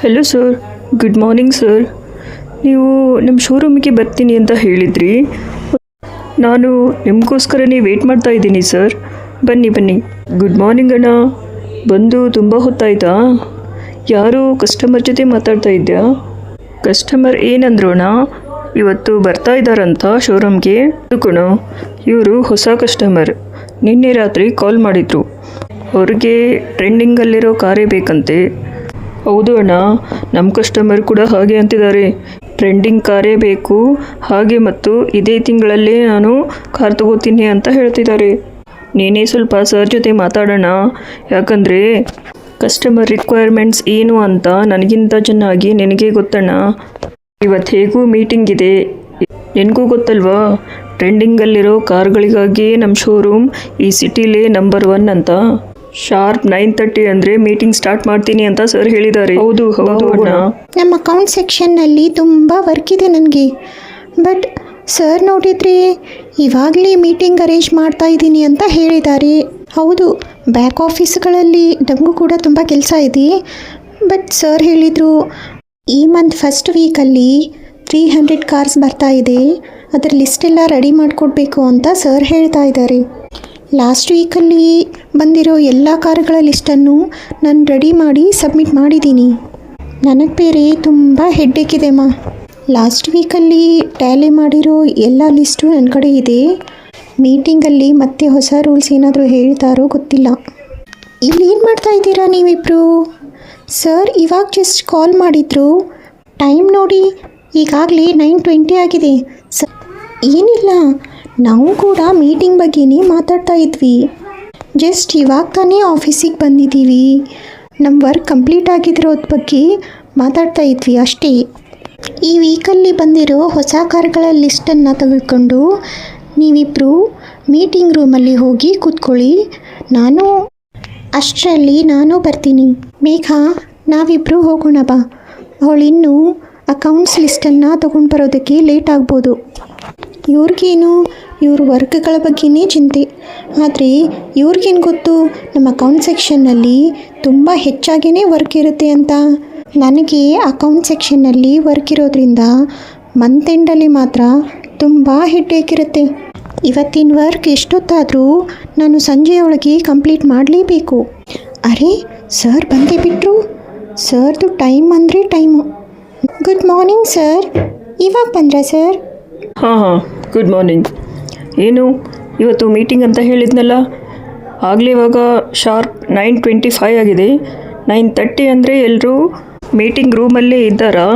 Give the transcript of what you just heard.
Hello sir good morning sir ನೀವು ನಮ್ಮ ಶೋರೂಮಿಗೆ ಬರ್ತೀನಿ ಅಂತ ಹೇಳಿದ್ರಿ. ನಾನು ನಿಮಗೋಸ್ಕರನೇ ವೆಯ್ಟ್ ಮಾಡ್ತಾ ಇದ್ದೀನಿ ಸರ್ ಬನ್ನಿ ಬನ್ನಿ. ಗುಡ್ ಮಾರ್ನಿಂಗ್ ಅಣ್ಣ. ಬಂದು ತುಂಬ ಹೊತ್ತಾಯ್ತಾ? ಯಾರು ಕಸ್ಟಮರ್ ಜೊತೆ ಮಾತಾಡ್ತಾ ಇದ್ದೀಯಾ ಕಸ್ಟಮರ್ ಏನಂದ್ರು ಅಣ್ಣ? ಇವತ್ತು ಬರ್ತಾ ಇದ್ದಾರಂತ ಶೋರೂಮ್ಗೆ ಕಣೋ ಇವರು ಹೊಸ ಕಸ್ಟಮರ್ ನಿನ್ನೆ ರಾತ್ರಿ ಕಾಲ್ ಮಾಡಿದರು. ಅವ್ರಿಗೆ ಟ್ರೆಂಡಿಂಗಲ್ಲಿರೋ ಕಾರೇ ಬೇಕಂತೆ. ಹೌದು ಅಣ್ಣ ನಮ್ಮ ಕಸ್ಟಮರ್ ಕೂಡ ಹಾಗೆ ಅಂತಿದ್ದಾರೆ. ಟ್ರೆಂಡಿಂಗ್ ಕಾರೇ ಬೇಕು, ಹಾಗೆ ಮತ್ತು ಇದೇ ತಿಂಗಳಲ್ಲೇ ನಾನು ಕಾರ್ ತಗೋತೀನಿ ಅಂತ ಹೇಳ್ತಿದ್ದಾರೆ. ನೀನೇ ಸ್ವಲ್ಪ ಸರ್ ಜೊತೆ ಮಾತಾಡೋಣ, ಯಾಕಂದರೆ ಕಸ್ಟಮರ್ ರಿಕ್ವೈರ್ಮೆಂಟ್ಸ್ ಏನು ಅಂತ ನನಗಿಂತ ಚೆನ್ನಾಗಿ ನಿನಗೆ ಗೊತ್ತಣ್ಣ. ಇವತ್ತು ಹೇಗೂ ಮೀಟಿಂಗ್ ಇದೆ. ನಿನಗೂ ಗೊತ್ತಲ್ವಾ? ಟ್ರೆಂಡಿಂಗಲ್ಲಿರೋ ಕಾರ್ಗಳಿಗಾಗಿಯೇ ನಮ್ಮ ಶೋರೂಮ್ ಈ ಸಿಟಿಲೇ ನಂಬರ್ ಒನ್ ಅಂತ. ಶಾರ್ಪ್ ನೈನ್ ತರ್ಟಿ ಅಂದ್ರೆ ಮೀಟಿಂಗ್ ಸ್ಟಾರ್ಟ್ ಮಾಡ್ತೀನಿ ಅಂತ ಸರ್ ಹೇಳಿದ್ದಾರೆ. ಹೌದು ಹೌದು ಅಣ್ಣ. ನಮ್ಮ ಅಕೌಂಟ್ ಸೆಕ್ಷನ್ನಲ್ಲಿ ತುಂಬ ವರ್ಕ್ ಇದೆ ನನಗೆ. ಬಟ್ ಸರ್ ನೋಡಿದರೆ ಇವಾಗಲೇ ಮೀಟಿಂಗ್ ಅರೇಂಜ್ ಮಾಡ್ತಾ ಇದ್ದೀನಿ ಅಂತ ಹೇಳಿದ್ದಾರೆ. ಹೌದು ಬ್ಯಾಕ್ ಆಫೀಸ್ಗಳಲ್ಲಿ ನಮಗೂ ಕೂಡ ತುಂಬ ಕೆಲಸ ಇದೆ. ಬಟ್ ಸರ್ ಹೇಳಿದರು ಈ ಮಂತ್ ಫಸ್ಟ್ ವೀಕಲ್ಲಿ ತ್ರೀ ಹಂಡ್ರೆಡ್ ಕಾರ್ಸ್ ಬರ್ತಾ ಇದೆ. ಅದರ ಲಿಸ್ಟೆಲ್ಲ ರೆಡಿ ಮಾಡಿಕೊಡ್ಬೇಕು ಅಂತ ಸರ್ ಹೇಳ್ತಾ ಇದ್ದಾರೆ. ಲಾಸ್ಟ್ ವೀಕಲ್ಲಿ ಬಂದಿರೋ ಎಲ್ಲ ಕಾರುಗಳ ಲಿಸ್ಟನ್ನು ನಾನು ರೆಡಿ ಮಾಡಿ ಸಬ್ಮಿಟ್ ಮಾಡಿದ್ದೀನಿ ನನಗೆ ಬೇರೆ ತುಂಬ ಹೆಡ್ಡೇಕಿದೆ ಮಾ. ಲಾಸ್ಟ್ ವೀಕಲ್ಲಿ ಟ್ಯಾಲಿ ಮಾಡಿರೋ ಎಲ್ಲ ಲಿಸ್ಟು ನನ್ನ ಕಡೆ ಇದೆ. ಮೀಟಿಂಗಲ್ಲಿ ಮತ್ತೆ ಹೊಸ ರೂಲ್ಸ್ ಏನಾದರೂ ಹೇಳ್ತಾರೋ ಗೊತ್ತಿಲ್ಲ. ಇಲ್ಲಿ ಏನು ಮಾಡ್ತಾ ಇದ್ದೀರಾ ನೀವಿಬ್ಬರು ಸರ್ ಇವಾಗ ಜಸ್ಟ್ ಕಾಲ್ ಮಾಡಿದ್ರು. ಟೈಮ್ ನೋಡಿ ಈಗಾಗಲೇ ನೈನ್ ಟ್ವೆಂಟಿ ಆಗಿದೆ. ಸರ್ ಏನಿಲ್ಲ. ನಾವು ಕೂಡ ಮೀಟಿಂಗ್ ಬಗ್ಗೆನೇ ಮಾತಾಡ್ತಾ ಇದ್ವಿ. ಜಸ್ಟ್ ಇವಾಗ ತಾನೇ ಆಫೀಸಿಗೆ ಬಂದಿದ್ದೀವಿ. ನಮ್ಮ ವರ್ಕ್ ಕಂಪ್ಲೀಟ್ ಆಗಿರೋದ್ರ ಬಗ್ಗೆ ಮಾತಾಡ್ತಾ ಇದ್ವಿ ಅಷ್ಟೇ. ಈ ವೀಕಲ್ಲಿ ಬಂದಿರೋ ಹೊಸ ಕಾರ್ಗಳ ಲಿಸ್ಟನ್ನು ತೆಗೆದುಕೊಂಡು ನೀವಿಬ್ಬರು ಮೀಟಿಂಗ್ ರೂಮಲ್ಲಿ ಹೋಗಿ ಕೂತ್ಕೊಳ್ಳಿ. ನಾನು ಅಷ್ಟರಲ್ಲಿ ನಾನು ಬರ್ತೀನಿ. ಮೇಘ ನಾವಿಬ್ಬರು ಹೋಗೋಣ ಬಾ. ಅವಳಿನ್ನೂ ಅಕೌಂಟ್ಸ್ ಲಿಸ್ಟನ್ನು ತೊಗೊಂಡು ಬರೋದಕ್ಕೆ ಲೇಟ್ ಆಗ್ಬೋದು. ಇವ್ರಿಗೇನು ಇವ್ರ ವರ್ಕ್ಗಳ ಬಗ್ಗೆನೇ ಚಿಂತೆ. ಆದರೆ ಇವ್ರಿಗೇನು ಗೊತ್ತು? ನಮ್ಮ ಅಕೌಂಟ್ ಸೆಕ್ಷನ್ನಲ್ಲಿ ತುಂಬ ಹೆಚ್ಚಾಗಿಯೇ ವರ್ಕ್ ಇರುತ್ತೆ ಅಂತ. ನನಗೆ ಅಕೌಂಟ್ ಸೆಕ್ಷನ್ನಲ್ಲಿ ವರ್ಕ್ ಇರೋದ್ರಿಂದ ಮಂತ್ ಎಂಡಲ್ಲಿ ಮಾತ್ರ ತುಂಬ ಇರುತ್ತೆ. ಇವತ್ತಿನ ವರ್ಕ್ ಎಷ್ಟೊತ್ತಾದರೂ ನಾನು ಸಂಜೆಯೊಳಗೆ ಕಂಪ್ಲೀಟ್ ಮಾಡಲೇಬೇಕು. ಅರೆ ಸರ್ ಬಂದೇ ಬಿಟ್ಟರು ಸರ್ದು ಟೈಮ್ ಅಂದರೆ ಟೈಮು ಗುಡ್ ಮಾರ್ನಿಂಗ್ ಸರ್ ಇವಾಗ ಬಂದ್ರ ಸರ್ ಹಾಂ ಹಾಂ. ಗುಡ್ ಮಾರ್ನಿಂಗ್ ಏನು? ಇವತ್ತು ಮೀಟಿಂಗ್ ಅಂತ ಹೇಳಿದ್ನಲ್ಲ, ಆಗಲೇ ಇವಾಗ ಶಾರ್ಪ್ ನೈನ್ ಟ್ವೆಂಟಿ ಫೈವ್ ಆಗಿದೆ. ನೈನ್ ತರ್ಟಿ ಅಂದರೆ ಎಲ್ಲರೂ ಮೀಟಿಂಗ್ ರೂಮಲ್ಲೇ ಇದ್ದಾರಾ?